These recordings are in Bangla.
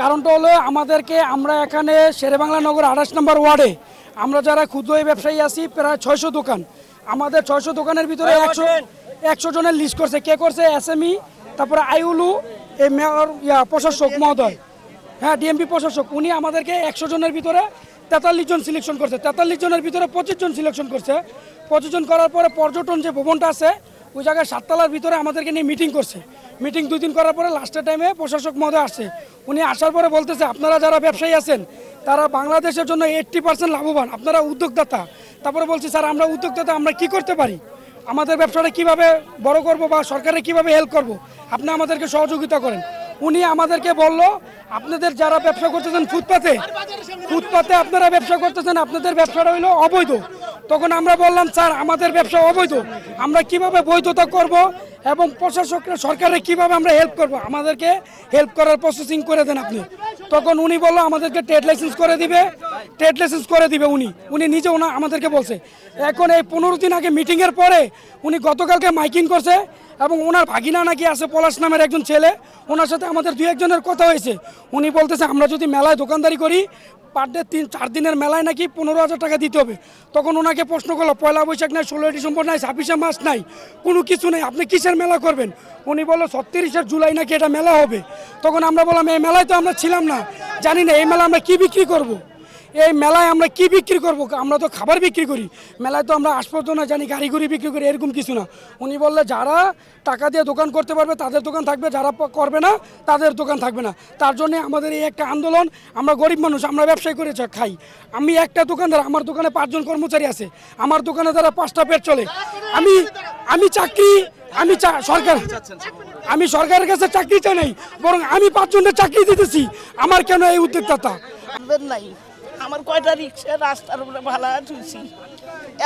কারণটা হলো আমাদেরকে আমরা এখানে শেরেবাংলা নগর আঠাশ নম্বর ওয়ার্ডে আমরা যারা ক্ষুদ্র ব্যবসায়ী আছি প্রায় ছয়শো দোকান। আমাদের ছয়শো দোকানের ভিতরে একশো একশো জনের লিস্ট করছে। কে করছে? এসএমই তারপরে আইউলু এই মেয়র ইয়া প্রশাসক মহোদয়। হ্যাঁ ডিএমপি প্রশাসক। উনি আমাদেরকে একশো জনের ভিতরে তেতাল্লিশ জন সিলেকশন করছে। তেতাল্লিশ জনের ভিতরে পঁচিশ জন সিলেকশন করছে। পঁচিশ জন করার পরে পর্যটন যে ভবনটা আছে ওই জায়গায় সাততলার ভিতরে আমাদেরকে নিয়ে মিটিং করছে। মিটিং দুই দিন করার পরে লাস্টের টাইমে প্রশাসক মহোদয় আসছে। উনি আসার পরে বলতেছে, আপনারা যারা ব্যবসায়ী আছেন, তারা বাংলাদেশের জন্য এইট্টি পার্সেন্ট লাভবান। আপনারা উদ্যোক্তাতা তারপরে বলছি, স্যার, আমরা উদ্যোক্তাতা আমরা কি করতে পারি? আমাদের ব্যবসাটা কীভাবে বড় করব বা সরকারে কীভাবে হেল্প করব? আপনি আমাদেরকে সহযোগিতা করেন। উনি আমাদেরকে বলল, আপনাদের যারা ব্যবসা করতেছেন ফুটপাতে ফুটপাতে আপনারা ব্যবসা করতেছেন, আপনাদের ব্যবসাটা হইল অবৈধ। তখন আমরা বললাম, স্যার, আমাদের ব্যবসা অবৈধ। আমরা কীভাবে বৈধতা করব? এবং প্রশাসকরা সরকারে কীভাবে আমরা হেল্প করব? আমাদেরকে হেল্প করার প্রসেসিং করে দেন আপনি। তখন উনি বলল, আমাদেরকে ট্রেড লাইসেন্স করে দিবে। ট্রেড লাইসেন্স করে দিবে উনি। উনি নিজে ওনা আমাদেরকে বলছে। এখন এই পনেরো দিন আগে মিটিংয়ের পরে উনি গতকালকে মাইকিং করছে এবং ওনার ভাগিনা নাকি আছে পলাশ নামের একজন ছেলে। ওনার সাথে আমাদের দুই একজনের কথা হয়েছে। উনি বলতেছে, আমরা যদি মেলায় দোকানদারি করি পার ডে তিন চার দিনের মেলায় নাকি পনেরো হাজার টাকা দিতে হবে। তখন ওনাকে প্রশ্ন করল, পয়লা বৈশাখ নাই, ষোলোই ডিসেম্বর নাই, ছাব্বিশে মাস নাই, কোনো কিছু নেই। আপনি কিসের মেলা করবেন। উনি বলল, ছত্রিশে জুলাই নাকি এটা মেলা হবে? তখন আমরা বললাম, এই মেলায় তো আমরা ছিলাম না। জানি না, এই মেলা আমরা কি বিক্রি করব। এই মেলায় আমরা কি বিক্রি করব? আমরা তো খাবার বিক্রি করি। মেলায় তো আমরা আসপত্র না জানি গাড়ি গুড়ি বিক্রি করি, এরকম কিছু না। উনি বললে, যারা টাকা দিয়ে দোকান করতে পারবে, তাদের দোকান থাকবে, যারা করবে না, তাদের দোকান থাকবে না। তার জন্য আমাদের এই একটা আন্দোলন, আমরা গরিব মানুষ, আমরা ব্যবসায় করে খাই। আমি একটা দোকানদার, আমার দোকানে পাঁচজন কর্মচারী আছে। আমার দোকানে তারা পাঁচটা পেট চলে। আমি আমি চাকরি, আমি সরকার, আমি সরকারের কাছে চাকরি চাই নাই, বরং আমি পাঁচজনের চাকরি দিতেছি। আমার কেন এই উদ্যোক্তা নাই। আমার কয়টা রিক্সা, রাস্তার উপরে ভালা তুলছি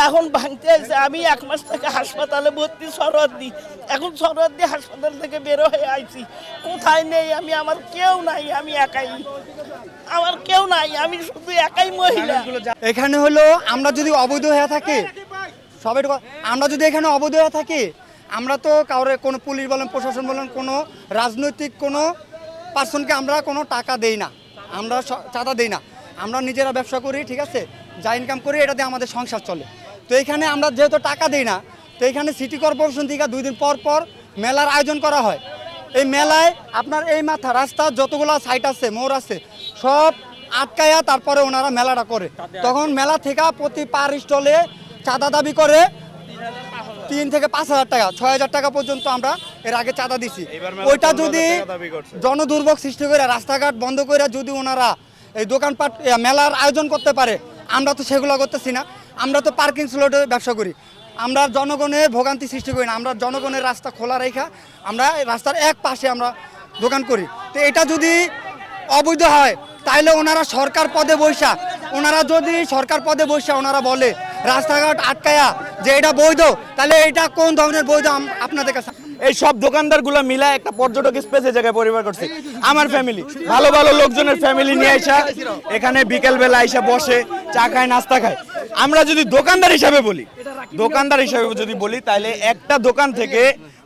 এখন ভাঙতে আছে আমি এক মাস থেকে হাসপাতালে ভর্তি সরদ দিই এখন সরদ দিয়ে হাসপাতাল থেকে বেরো হয়ে আইছি। কোথায় নেই আমি? আমার কেউ নাই, আমি একাই। আমার কেউ নাই, আমি শুধু একাই মহিলা। এখানে হলো, আমরা যদি অবৈধ হয়ে থাকি সবের আমরা যদি এখানে অবৈধ হয়ে থাকি, আমরা তো কাউরে কোনো পুলিশ বলেন, প্রশাসন বলেন, কোনো রাজনৈতিক কোনো পার্সনকে আমরা কোনো টাকা দেই না। আমরা চাঁদা দেই না। আমরা নিজেরা ব্যবসা করি ঠিক আছে? যা ইনকাম করি এটা দিয়ে আমাদের সংসার চলে। তো এখানে আমরা যেহেতু টাকা দিই না তো এখানে সিটি কর্পোরেশন থেকে দুই দিন পর পর মেলার আয়োজন করা হয়। এই মেলায় আপনার এই মাথা রাস্তা যতগুলো সাইট আছে মোড় আছে সব আটকায়া তারপরে ওনারা মেলাটা করে। তখন মেলা থেকে প্রতি পার স্টলে চাঁদা দাবি করে তিন থেকে পাঁচ হাজার টাকা ছয় হাজার টাকা পর্যন্ত আমরা এর আগে চাঁদা দিছি। ওইটা যদি জনদুর্ভোগ সৃষ্টি করে রাস্তাঘাট বন্ধ করে যদি ওনারা এই দোকানপাট মেলার আয়োজন করতে পারে। আমরা তো সেগুলো করতেছি না। আমরা তো পার্কিং স্লটে ব্যবসা করি। আমরা জনগণের ভোগান্তি সৃষ্টি করি না। আমরা জনগণের রাস্তা খোলা রেখা আমরা রাস্তার এক পাশে আমরা দোকান করি। তো এটা যদি অবৈধ হয়, তাইলে ওনারা সরকার পদে বৈশা। ওনারা যদি সরকার পদে বৈশা, ওনারা বলে, রাস্তাঘাট আটকায়া যে এটা বৈধ তাহলে এটা কোন ধরনের বৈধ? আপনাদের কাছে এই সব দোকানদারগুলো মিলা একটা পর্যটক স্পেসে জায়গায় পরিবার করছে। আমার ফ্যামিলি ভালো ভালো লোকজনের ফ্যামিলি নিয়ে আইসা, এখানে বিকেল বেলা আইসা বসে, চা খায়, নাস্তা খায়। আমরা যদি দোকানদার হিসাবে বলি, দোকানদার হিসাবে যদি বলি, তাহলে একটা দোকান থেকে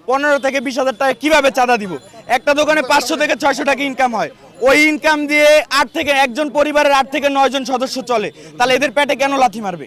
পনেরো থেকে বিশ হাজার টাকা কীভাবে চাঁদা দিব? একটা দোকানে পাঁচশো থেকে ছয়শো টাকা ইনকাম হয়। ওই ইনকাম দিয়ে আট থেকে একজন পরিবারের আট থেকে নয় জন সদস্য চলে। তাহলে এদের পেটে কেন লাথি মারবে?